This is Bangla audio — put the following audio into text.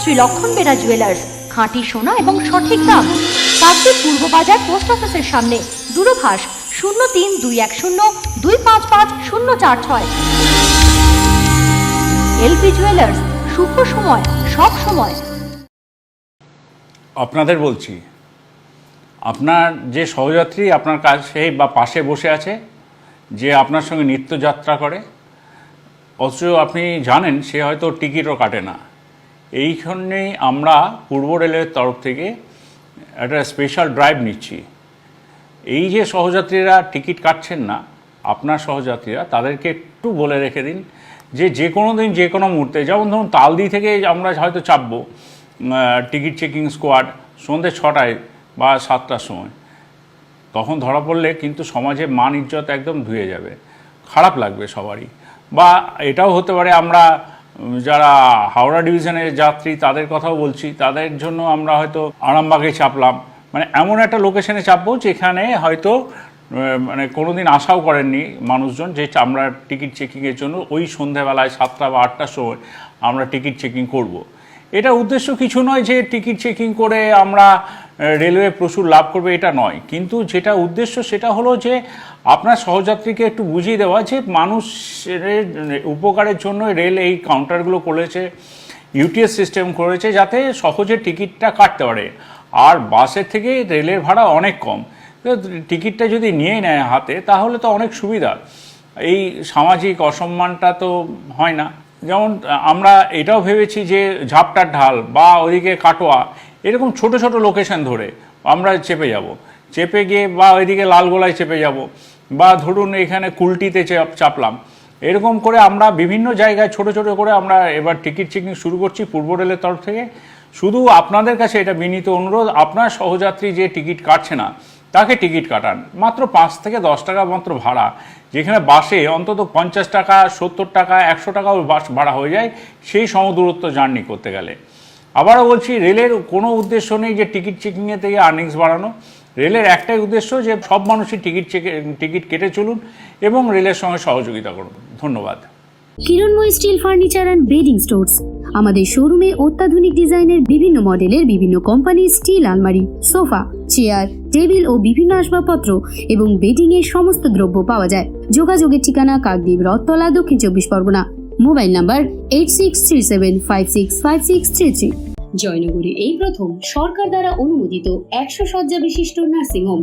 শ্রী লক্ষণ বেরা জুয়েলার্স খাঁটি সোনা এবং সঠিক দাম। কাকদ্বীপ পূর্ব বাজার পোস্ট অফিসের সামনে, দূরভাষ শূন্য তিন দুই এক শূন্য দুই পাঁচ পাঁচ শূন্য চার ছয়। এলপি জুয়েলার্স শুভ সময়, সব সময়। আপনাদের বলছি, আপনার যে সহযাত্রী আপনার কাছে বা পাশে বসে আছে, যে আপনার সঙ্গে নিত্যযাত্রা করে, অথচ আপনি জানেন সে হয়তো টিকিটও কাটে না। এইখানেই আমরা পূর্ব রেলের তরফ থেকে একটা স্পেশাল ড্রাইভ নিচ্ছি। এই যে সহযাত্রীরা টিকিট কাটছেন না, আপনার সহযাত্রীরা, তাদেরকে একটু বলে রেখে দিন যে যে কোনো দিন যে কোনো মুহূর্তে, যেমন ধরুন তালদি থেকে আমরা হয়তো চাপবো টিকিট চেকিং স্কোয়াড সন্ধ্যে ছটায় বা সাতটার সময়। তখন ধরা পড়লে কিন্তু সমাজে মান ইজ্জত একদম ধুয়ে যাবে। খারাপ লাগবে সবারই। বা এটাও হতে পারে আমরা যারা হাওড়া ডিভিশনের যাত্রী, তাদের কথাও বলছি তাদের জন্য আমরা হয়তো আরামবাগে চাপলাম মানে এমন একটা লোকেশনে চাপবো যেখানে হয়তো মানে কোনোদিন আশাও করেননি মানুষজন যে আমরা টিকিট চেকিংয়ের জন্য ওই সন্ধ্যাবেলায় সাতটা বা আটটার সময় আমরা টিকিট চেকিং করব। এটা উদ্দেশ্য কিছু নয় যে টিকিট চেকিং করে আমরা রেলওয়ে প্রচুর লাভ করবে, এটা নয়। কিন্তু যেটা উদ্দেশ্য, সেটা হলো যে আপনার সহযাত্রীকে একটু বুঝিয়ে দেওয়া যে মানুষের উপকারের জন্য রেল এই কাউন্টারগুলো করেছে ইউটিএস সিস্টেম করেছে, যাতে সহজে টিকিটটা কাটতে পারে। আর বাসের থেকে রেলের ভাড়া অনেক কম। তো টিকিটটা যদি নিয়ে নেয় হাতে, তাহলে তো অনেক সুবিধা। এই সামাজিক অসম্মানটা তো হয় না। যেমন আমরা এটাও ভেবেছি যে ঝাপটার ঢাল বা ওইদিকে কাটোয়া, এরকম ছোট ছোট লোকেশন ধরে আমরা চেপে যাব। চেপে গিয়ে বা ওইদিকে লালগোলায় চেপে যাব বা ধরুন এখানে কুলটিতে চাপ- চাপলাম। এরকম করে আমরা বিভিন্ন জায়গায় ছোট ছোট করে আমরা এবার টিকিট চেকিং শুরু করছি পূর্ব রেলের তরফ থেকে। শুধু আপনাদের কাছে এটা বিনীত অনুরোধ, আপনার সহযাত্রী যে টিকিট কাটছে না তাকে টিকিট কাটান। মাত্র পাঁচ থেকে দশ টাকা মাত্র ভাড়া। যেখানে বাসে অন্তত পঞ্চাশ টাকা, সত্তর টাকা, একশো টাকাও বাস ভাড়া হয়ে যায়, সেই সমদূরত্ব জার্নি করতে গেলে। আবারও বলছি, রেলের কোনো উদ্দেশ্য নেই যে টিকিট চেকিংয়ে থেকে আর্নিংস বাড়ানো। রেলের একটাই উদ্দেশ্য যে সব মানুষই টিকিট চেকে, টিকিট কেটে চলুন এবং রেলের সঙ্গে সহযোগিতা করুন। ধন্যবাদ। Kiranmoy steel furniture and bedding stores, আমাদের শোরুমে অত্যাধুনিক ডিজাইনের বিভিন্ন মডেলের বিভিন্ন কোম্পানির স্টিল আলমারি, সোফা, চেয়ার টেবিল ও বিভিন্ন আসবাবপত্র এবং বেডিং এর সমস্ত দ্রব্য পাওয়া যায়। যোগাযোগের ঠিকানা কাকদ্বীপ রথতলা, দক্ষিণ চব্বিশ Pargana. Mobile number eight six three seven five six five six three three জয়নগরে এই প্রথম সরকার দ্বারা অনুমোদিত একশো শয্যা বিশিষ্ট নার্সিংহোম